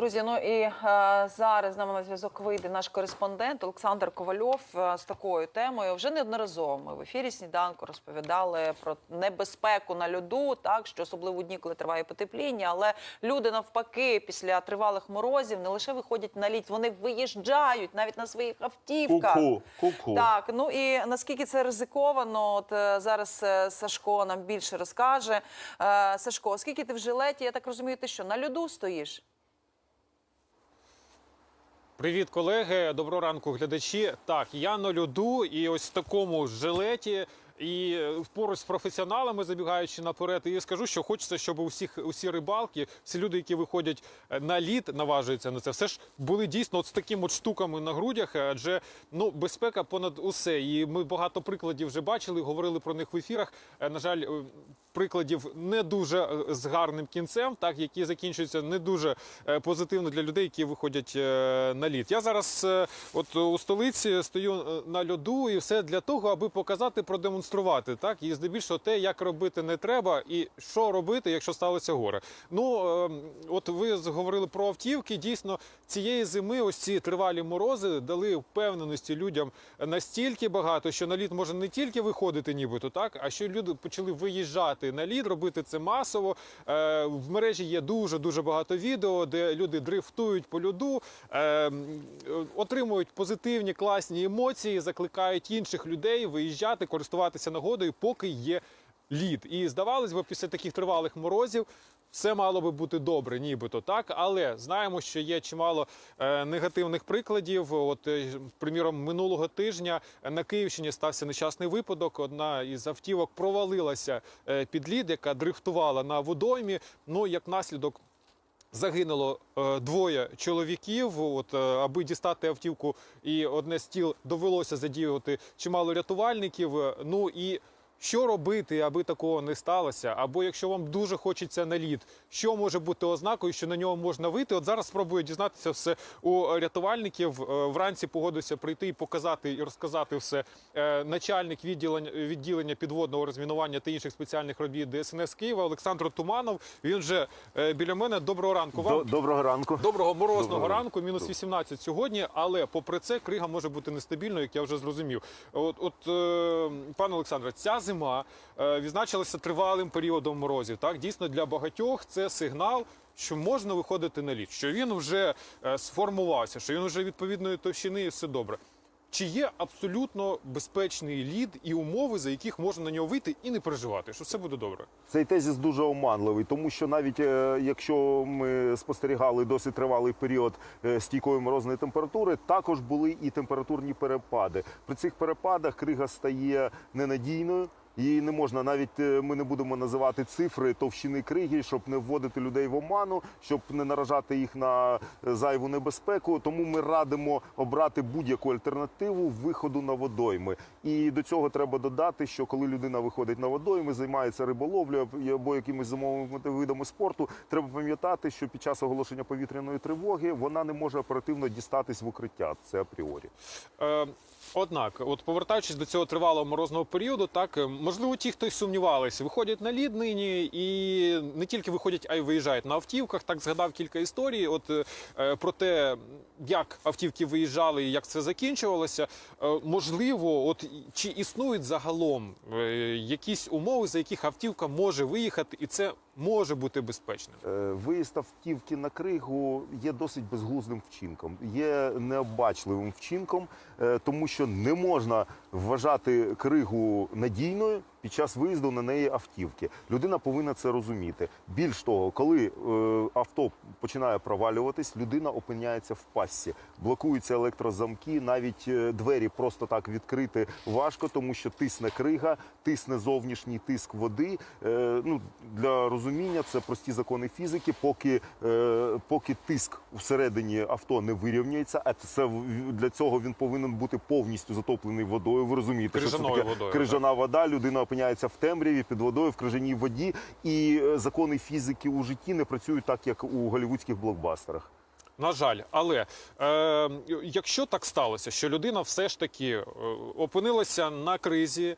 Друзі, ну і е, зараз з нами на зв'язок вийде наш кореспондент Олександр Ковальов е, з такою темою. Вже неодноразово ми в ефірі сніданку розповідали про небезпеку на льоду, так що особливо дні, коли триває потепління, але люди навпаки після тривалих морозів не лише виходять на лід, вони виїжджають навіть на своїх автівках. Ку-ку, ку-ку. Так, ну і наскільки це ризиковано, от е, зараз е, Сашко нам більше розкаже. Е, Сашко, оскільки ти в жилеті, я так розумію, ти що на льоду стоїш? Привіт, колеги. Доброго ранку, глядачі. Так, я на льоду і ось в такому жилеті. І е, поруч з професіоналами, забігаючи наперед, і скажу, що хочеться, щоб у всіх усі рибалки, всі люди, які виходять е, на лід, наважуються на це, все ж були дійсно от з такими от штуками на грудях, адже ну безпека понад усе. І ми багато прикладів вже бачили, говорили про них в ефірах. Е, На жаль, е, прикладів не дуже е, з гарним кінцем, так які закінчуються не дуже е, позитивно для людей, які виходять е, на лід. Я зараз е, от у столиці стою е, на льоду, і все для того, аби показати, продемонструвати так, і здебільшого те, як робити не треба, і що робити, якщо сталося горе. Ну е, от ви говорили про автівки. Дійсно, цієї зими ось ці тривалі морози дали впевненості людям настільки багато, що на лід може не тільки виходити, нібито так, а що люди почали виїжджати на лід, робити це масово. Е, в мережі є дуже дуже багато відео, де люди дрифтують по льоду, е, отримують позитивні класні емоції, закликають інших людей виїжджати, користуватися нагодою, поки є лід. І здавалось би, після таких тривалих морозів. Все мало би бути добре, нібито так, але знаємо, що є чимало е, негативних прикладів. От, е, приміром, минулого тижня на Київщині стався нещасний випадок. Одна із автівок провалилася е, під лід, яка дрифтувала на водоймі. Ну як наслідок. Загинуло е, двоє чоловіків. От е, аби дістати автівку і одне з тіл довелося задіювати чимало рятувальників. Е, Ну і що робити, аби такого не сталося? Або якщо вам дуже хочеться на лід, що може бути ознакою, що на нього можна вийти? От зараз спробую дізнатися все у рятувальників. Е, Вранці погодився прийти і показати і розказати все. Е, Начальник відділення відділення підводного розмінування та інших спеціальних робіт ДСНС Києва Олександр Туманов. Він вже е, біля мене. Доброго ранку вам. Доброго ранку. Доброго морозного Доброго ранку, мінус 18 сьогодні, але попри це крига може бути нестабільною, як я вже зрозумів. От, от пане Олександре, ця зима е, відзначилася тривалим періодом морозів. Так, дійсно для багатьох це сигнал. Що можна виходити на лід, що він вже е, сформувався, що він вже відповідної товщини і все добре. Чи є абсолютно безпечний лід і умови, за яких можна на нього вийти і не переживати, що все буде добре? Цей тезіс дуже оманливий, тому що навіть е, якщо ми спостерігали досить тривалий період стійкої морозної температури, також були і температурні перепади. При цих перепадах крига стає ненадійною. Її не можна навіть е, ми не будемо називати цифри товщини криги, щоб не вводити людей в оману, щоб не наражати їх на е, зайву небезпеку. Тому ми радимо обрати будь-яку альтернативу виходу на водойми. І до цього треба додати, що коли людина виходить на водойми, займається риболовлею або якимись зимовими видами спорту, треба пам'ятати, що під час оголошення повітряної тривоги вона не може оперативно дістатись в укриття. Це апріорі. Е, однак, от повертаючись до цього тривалого морозного періоду, так е, можливо, ті, хто й сумнівалися, виходять на лід нині і не тільки виходять, а й виїжджають на автівках. Так згадав кілька історій. От е, про те, як автівки виїжджали і як це закінчувалося. Е, можливо, от чи існують загалом е, якісь умови, за яких автівка може виїхати, і це може бути безпечним. Е, Виїзд автівки на кригу є досить безглуздим вчинком, є необачливим вчинком, е, тому що не можна вважати кригу надійною під час виїзду на неї автівки. Людина повинна це розуміти. Більш того, коли е, авто починає провалюватись, людина опиняється в пастці, блокуються електрозамки, навіть е, двері просто так відкрити важко, тому що тисне крига, тисне зовнішній тиск води. Е, ну для розуміння це прості закони фізики. Поки, е, поки тиск всередині авто не вирівнюється, а це для цього він повинен бути повністю затоплений водою. Ви розумієте, що це таке водою, крижана вода. Людина опиняється в темряві під водою в крижаній воді, і е, закони фізики у житті не працюють так, як у голівудських блокбастерах. На жаль, але е, якщо так сталося, що людина все ж таки е, опинилася на кризі е,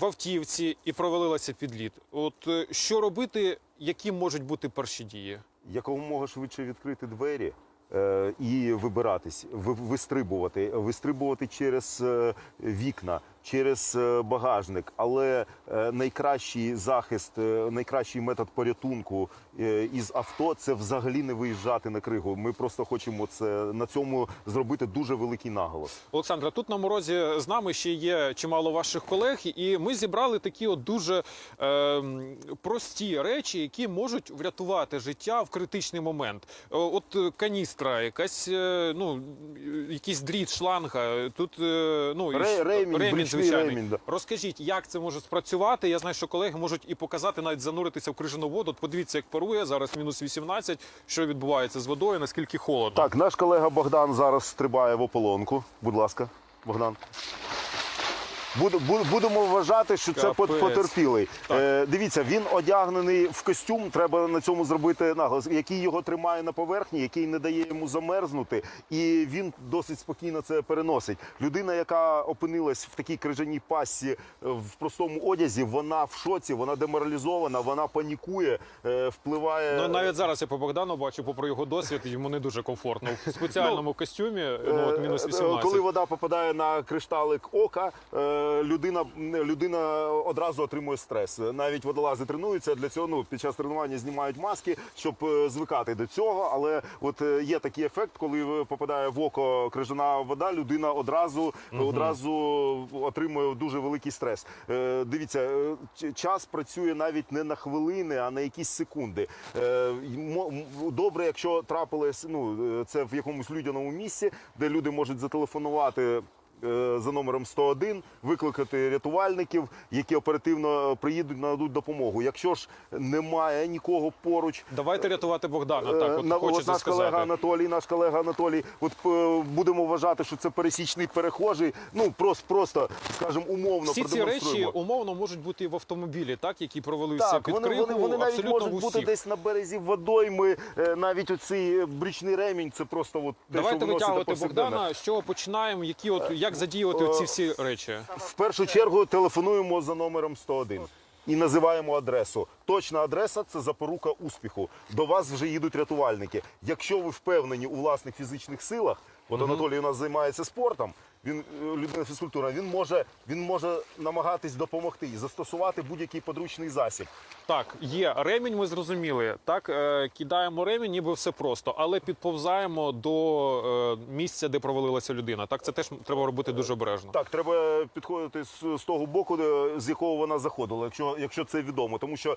в автівці і провалилася під лід, от е, що робити, які можуть бути перші дії? якомога швидше відкрити двері. е, І вибиратись, ви- вистрибувати, вистрибувати через вікна, через е, багажник. Але е, найкращий захист, е, найкращий метод порятунку із авто це взагалі не виїжджати на кригу. Ми просто хочемо це на цьому зробити дуже великий наголос. Олександра, тут на морозі з нами ще є чимало ваших колег, і ми зібрали такі от дуже е, прості речі, які можуть врятувати життя в критичний момент. От каністра, якась ну якийсь дріт, шланга. Тут ну і ремінь, брючний звичайний. ремінь, да. Розкажіть, як це може спрацювати? Я знаю, що колеги можуть і показати, навіть зануритися в крижану воду. От подивіться, як парує зараз мінус 18, що відбувається з водою, наскільки холодно. Так, наш колега Богдан зараз стрибає в ополонку. Будь ласка, Богдан. Будемо вважати, що це Капець. потерпілий. Е, дивіться, він одягнений в костюм. Треба на цьому зробити наголос, який його тримає на поверхні, який не дає йому замерзнути, і він досить спокійно це переносить. Людина, яка опинилась в такій крижаній пасі е, в простому одязі, вона в шоці, вона деморалізована, вона панікує, е, впливає. Ну навіть зараз я по Богдану бачу, попри його досвід, йому не дуже комфортно в спеціальному костюмі. Ну от мінус Е, е, 18. Коли вода попадає на кришталик ока, е, людина, людина одразу отримує стрес. Навіть водолази тренуються для цього. Ну під час тренування знімають маски, щоб е, звикати до цього. Але от е, є такий ефект, коли попадає в око крижана вода, людина одразу одразу отримує дуже великий стрес. Е, Дивіться, час працює навіть не на хвилини, а на якісь секунди. Добре, якщо трапилось, ну це в якомусь людяному місці, де люди можуть зателефонувати. Е, За номером 101 викликати рятувальників, які оперативно приїдуть, нададуть допомогу. Якщо ж немає нікого поруч, Давайте рятувати Богдана. Так, Е, от на- хочеться наш колега. Анатолій, наш колега Анатолій, от е, будемо вважати, що це пересічний перехожий. Ну просто, просто скажімо, умовно Всі ці речі умовно можуть бути і в автомобілі, так які провалився Так, під вони, кригу, вони, вони навіть можуть в бути десь на березі водойми. Е, Навіть оцей брючний ремінь це просто от те, Давайте що витягувати. Богдана. З чого починаємо? Які от як задіювати ці всі речі? В першу чергу телефонуємо за номером 101 і називаємо адресу. Точна адреса це запорука успіху. До вас вже їдуть рятувальники. Якщо ви впевнені у власних фізичних силах, от Анатолій у нас займається спортом. Він е, людина фізкультура. Він може він може намагатись допомогти і застосувати будь-який подручний засіб. Так, є ремінь, ми зрозуміли. Так, е, кидаємо ремінь, ніби все просто, але підповзаємо до е, місця, де провалилася людина. Так, це теж треба робити дуже обережно. Так, треба підходити з, з того боку, з якого вона заходила, якщо, якщо це відомо, тому що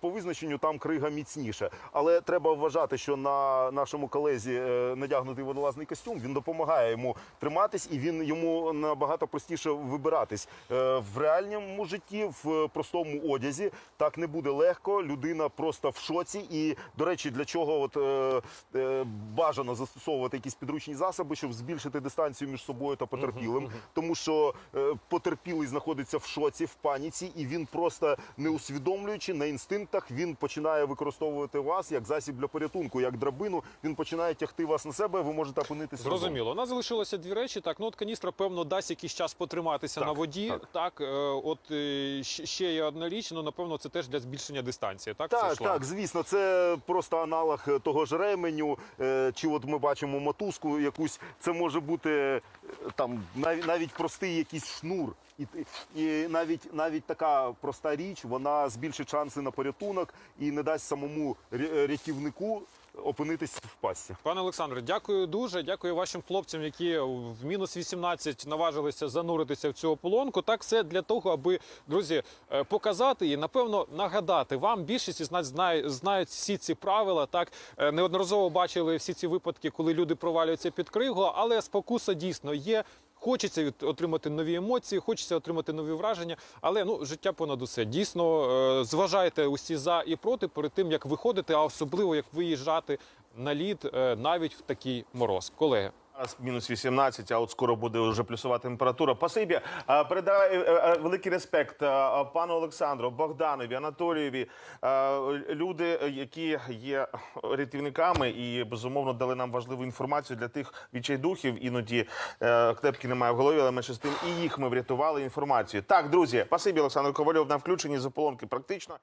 по визначенню там крига міцніша. Але треба вважати, що на нашому колезі надягнутий водолазний костюм він допомагає йому триматись, і він йому набагато простіше вибиратись. Е, В реальному житті, в простому одязі, так не буде легко. Людина просто в шоці. І, до речі, для чого от, е, е, бажано застосовувати якісь підручні засоби, щоб збільшити дистанцію між собою та потерпілим, тому що е, потерпілий знаходиться в шоці, в паніці, і він просто не усвідомлюючи на інстинктах, він починає використовувати вас як засіб для порятунку, як драбину. Він починає тягти вас на себе. Ви можете опинитися. Зрозуміло. У нас залишилося дві речі. Так, ну от каністра, певно, дасть якийсь час потриматися Так, на воді. Так, так. е, от е, ще є одна річ, ну напевно, це теж для збільшення дистанції. Так, Так, шланг? так, звісно, це просто аналог е, того ж ременю. Чи от ми бачимо мотузку якусь, це може бути там навіть, навіть простий якийсь шнур. І, і навіть навіть така проста річ, вона збільшить шанси на порятунок і не дасть самому ря- рятівнику опинитись в пасті. Пане Олександре, дякую дуже. Дякую вашим хлопцям, які в мінус 18 наважилися зануритися в цю ополонку. Так, все для того, аби друзі е, показати і напевно нагадати вам. Більшість із нас знає, знають всі ці правила. Так Е, неодноразово бачили всі ці випадки, коли люди провалюються під кригу, але спокуса дійсно є. Хочеться отримати нові емоції, хочеться отримати нові враження, але ну життя понад усе. Дійсно, е, зважайте усі за і проти перед тим, як виходити, а особливо як виїжджати на лід е, навіть в такий мороз. Колеги, мінус 18, а от скоро буде вже плюсова температура. Пасибі, передаю е, е, великий респект е, пану Олександру, Богданові, Анатолієві. Люди, які є рятівниками і безумовно дали нам важливу інформацію для тих відчайдухів. Іноді клепки немає в голові, але менше з тим і їх ми врятували інформацію. Так, друзі, пасибі, Олександр Ковальов на включенні з практично.